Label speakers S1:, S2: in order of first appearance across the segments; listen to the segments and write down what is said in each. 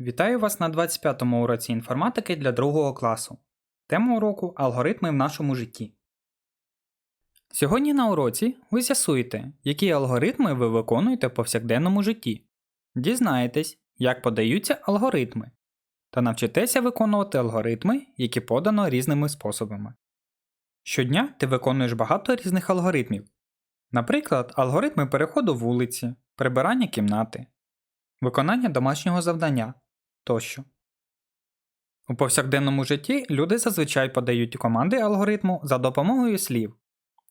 S1: Вітаю вас на 25-му уроці інформатики для другого класу. Тема уроку алгоритми в нашому житті. Сьогодні на уроці ви з'ясуєте, які алгоритми ви виконуєте в повсякденному житті. Дізнаєтесь, як подаються алгоритми, та навчитеся виконувати алгоритми, які подано різними способами. Щодня ти виконуєш багато різних алгоритмів. Наприклад, алгоритми переходу вулиці, прибирання кімнати, виконання домашнього завдання тощо. У повсякденному житті люди зазвичай подають команди алгоритму за допомогою слів.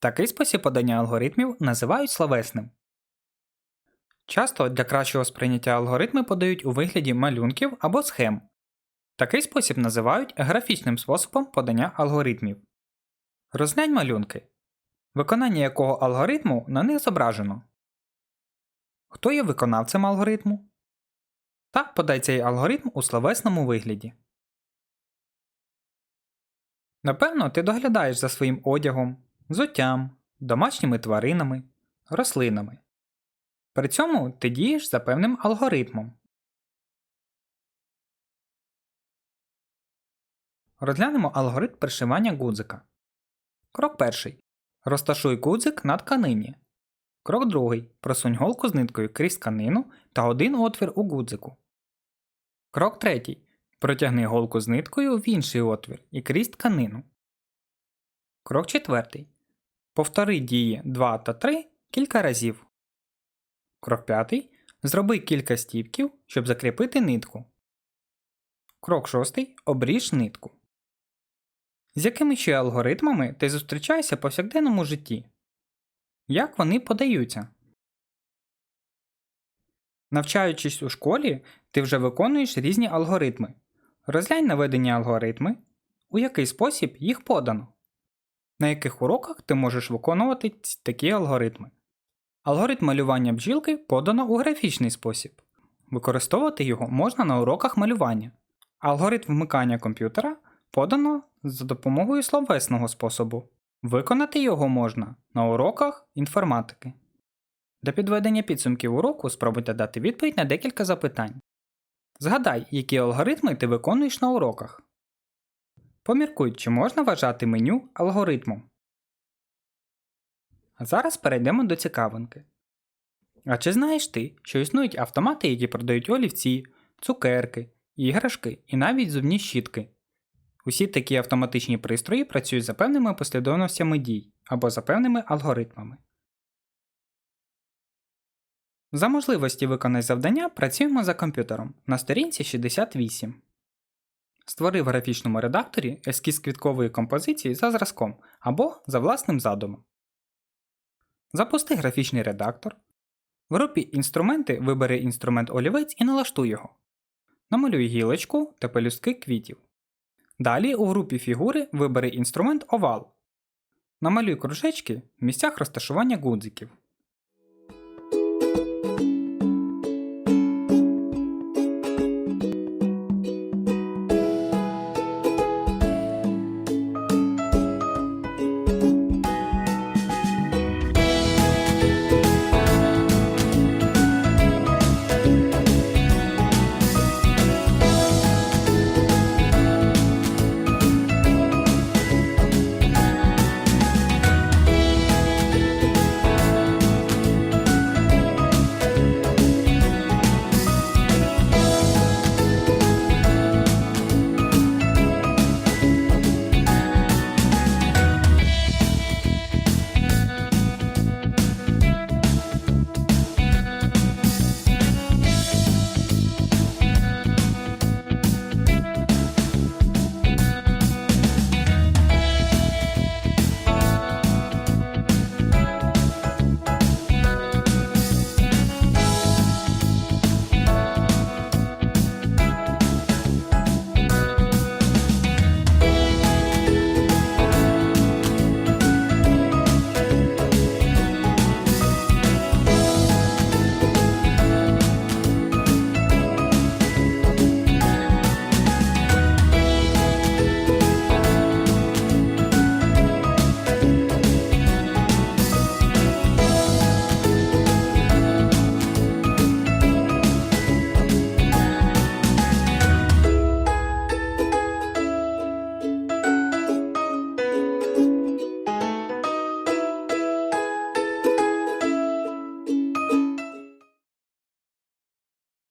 S1: Такий спосіб подання алгоритмів називають словесним. Часто для кращого сприйняття алгоритми подають у вигляді малюнків або схем. Такий спосіб називають графічним способом подання алгоритмів. Розглянь малюнки, виконання якого алгоритму на них зображено. Хто є виконавцем алгоритму? Та подай цей алгоритм у словесному вигляді. Напевно, ти доглядаєш за своїм одягом, взуттям, домашніми тваринами, рослинами. При цьому ти дієш за певним алгоритмом. Розглянемо алгоритм пришивання гудзика. Крок перший. Розташуй гудзик на тканині. Крок другий. Просунь голку з ниткою крізь тканину та один отвір у гудзику. Крок третій. Протягни голку з ниткою в інший отвір і крізь тканину. Крок четвертий. Повтори дії 2 та 3 кілька разів. Крок п'ятий. Зроби кілька стіпків, щоб закріпити нитку. Крок шостий. Обріж нитку. З якими ще алгоритмами ти зустрічаєшся в повсякденному житті? Як вони подаються? Навчаючись у школі, ти вже виконуєш різні алгоритми. Розглянь наведені алгоритми, у який спосіб їх подано. На яких уроках ти можеш виконувати такі алгоритми. Алгоритм малювання бджілки подано у графічний спосіб. Використовувати його можна на уроках малювання. Алгоритм вмикання комп'ютера подано за допомогою словесного способу. Виконати його можна на уроках інформатики. Для підведення підсумків уроку спробуйте дати відповідь на декілька запитань. Згадай, які алгоритми ти виконуєш на уроках. Поміркуй, чи можна вважати меню алгоритмом. А зараз перейдемо до цікавинки. А чи знаєш ти, що існують автомати, які продають олівці, цукерки, іграшки і навіть зубні щітки? Усі такі автоматичні пристрої працюють за певними послідовностями дій або за певними алгоритмами. За можливості виконати завдання працюємо за комп'ютером на сторінці 68. Створи в графічному редакторі ескіз квіткової композиції за зразком або за власним задумом. Запусти графічний редактор. В групі Інструменти вибери інструмент олівець і налаштуй його. Намалюй гілочку та пелюстки квітів. Далі у групі фігури вибери інструмент овал. Намалюй кружечки в місцях розташування гудзиків.